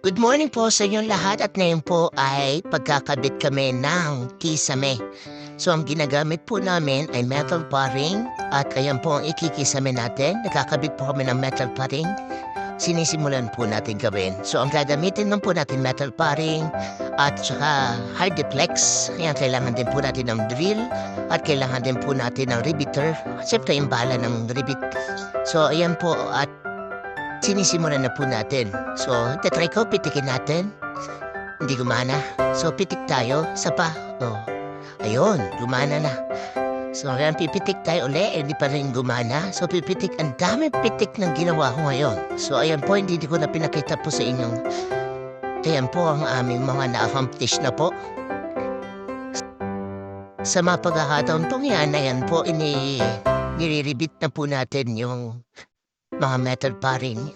Good morning po sa inyong lahat at ngayon po ay pagkakabit kami ng kisame. So ang ginagamit po namin ay metal paring at ayan po ang ikikisame natin. Nakakabit po kami ng metal paring. Sinisimulan po natin gawin. So ang gagamitin lang po natin metal paring at saka hardiplex. Ayan, kailangan din po natin ng drill at kailangan din po natin ng riveter. Siyempre yung bala ng rivet. So ayan po at sinisimulan na po natin. So, tatry ko, pitikin natin. Hindi gumana. So, pitik tayo. Isa pa. Oh. Ayun, gumana na. So, ngayon pipitik tayo uli, eh, hindi pa rin gumana. So, pipitik, ang dami pitik ng ginawa ko ngayon. So, ayan po, hindi ko na pinakita po sa inyong. Ayan po ang aming mga na-accomplish na po. Sa mga pagkakataon pong yan, ayan po, ini, nire-repeat na po natin yung mga metal paring.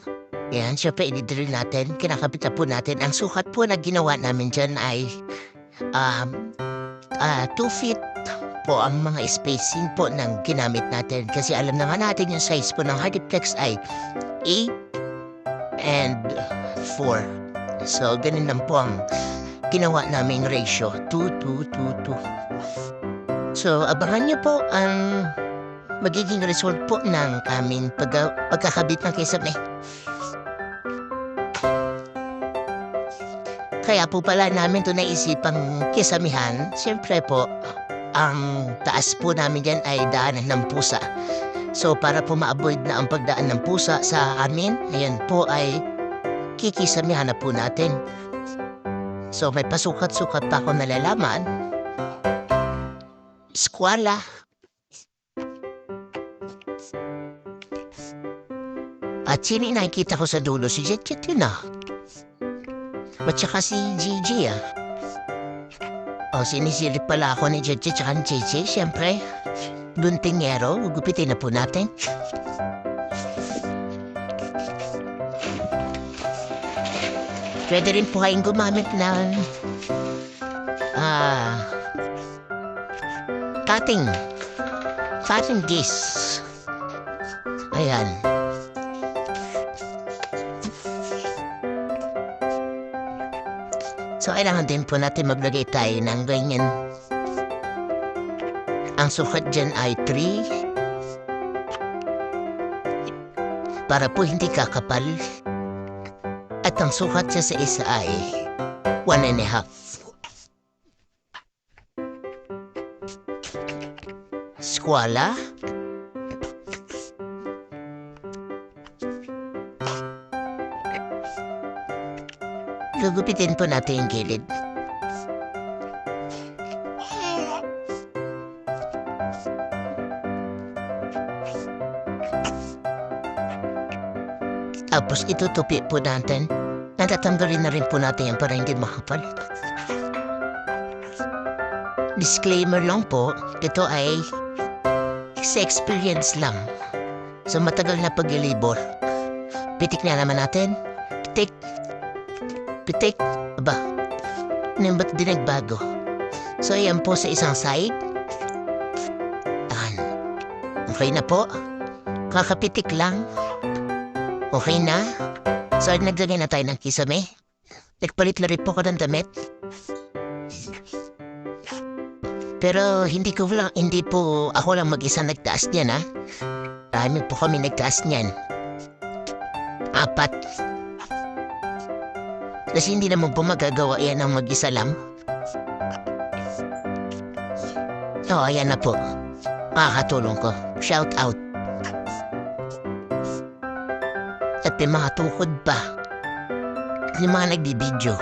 Yan, syempre i-drill natin. Kinakabit na po natin. Ang sukat po na ginawa namin dyan ay um, uh, 2 feet po ang mga spacing po ng ginamit natin. Kasi alam naman natin yung size po ng hardiplex ay 8 and 4. So, ganun lang po ang ginawa naming ratio. 2, 2, 2, 2. So, abangan niyo po ang magiging result po ng aming pag pagkakabit ng kisame. Kaya po pala namin ito naisipang kisamihan, siyempre po, ang taas po namin dyan ay daanan ng pusa. So para po ma-avoid na ang pagdaan ng pusa sa amin, ayan po ay kikisamihan na po natin. So may pasukat-sukat pa ako nalalaman. Skwala. At sino yung nakikita ko sa dulo? Si Jet Jet yun ah. At saka si Gigi ah. O, sinisilip pala ako ni Jet Jet tsaka ni JJ. Siyempre, buntingero. Gugupitin na po natin. Pwede rin po kayong gumamit ng ah cutting cutting disc. Ayan. So, kailangan din po natin maglagay tayo ng ganyan. Ang sukat dyan ay 3. Para po hindi kakapal. At ang sukat siya sa isa ay 1 and a half. Skwala. Gugupitin po natin yung gilid. Tapos itutupi po natin. Natatanggalin na rin po natin yan para hindi makapal. Disclaimer lang po, ito ay sa experience lang. Sa matagal na paglilibor. Pitik na naman natin. Pitik. Pitik. Aba. Ano ba't di? So, ayan po sa isang side. Yan. Okay na po. Kakapitik lang. Okay na. So, naglagay na tayo ng kisame. Nagpalit na rin po ko ng damit. Pero hindi ko lang, hindi po ako lang mag-isa nagtaas niyan, ha? Dami po kami nagtaas niyan. Apat. Kasi hindi naman po magagawa yan ng mag-isa lang. Oh, ayan na po. Makakatulong ko. Shout out. At may mga tukod pa. Yung mga nagbibideo.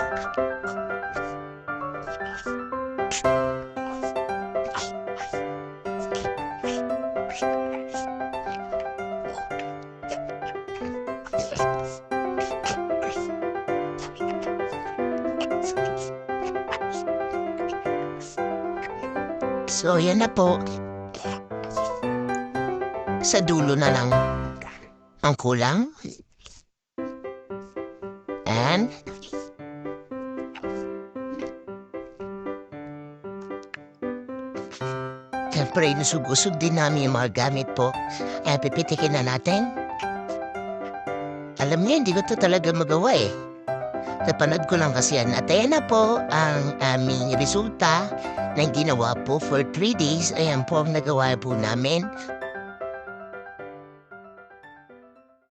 So, yan na po. Sa dulo na lang. Ang kulang. And... Siyempre, nusog-usog din namin yung mga gamit po. Kaya pipitikin na natin. Alam niyo, hindi ko to talaga magawa eh. Napanood ko lang kasi yan. At ayan na po ang aming resulta na ginawa po for 3 days. Ayan po ang nagawa po namin.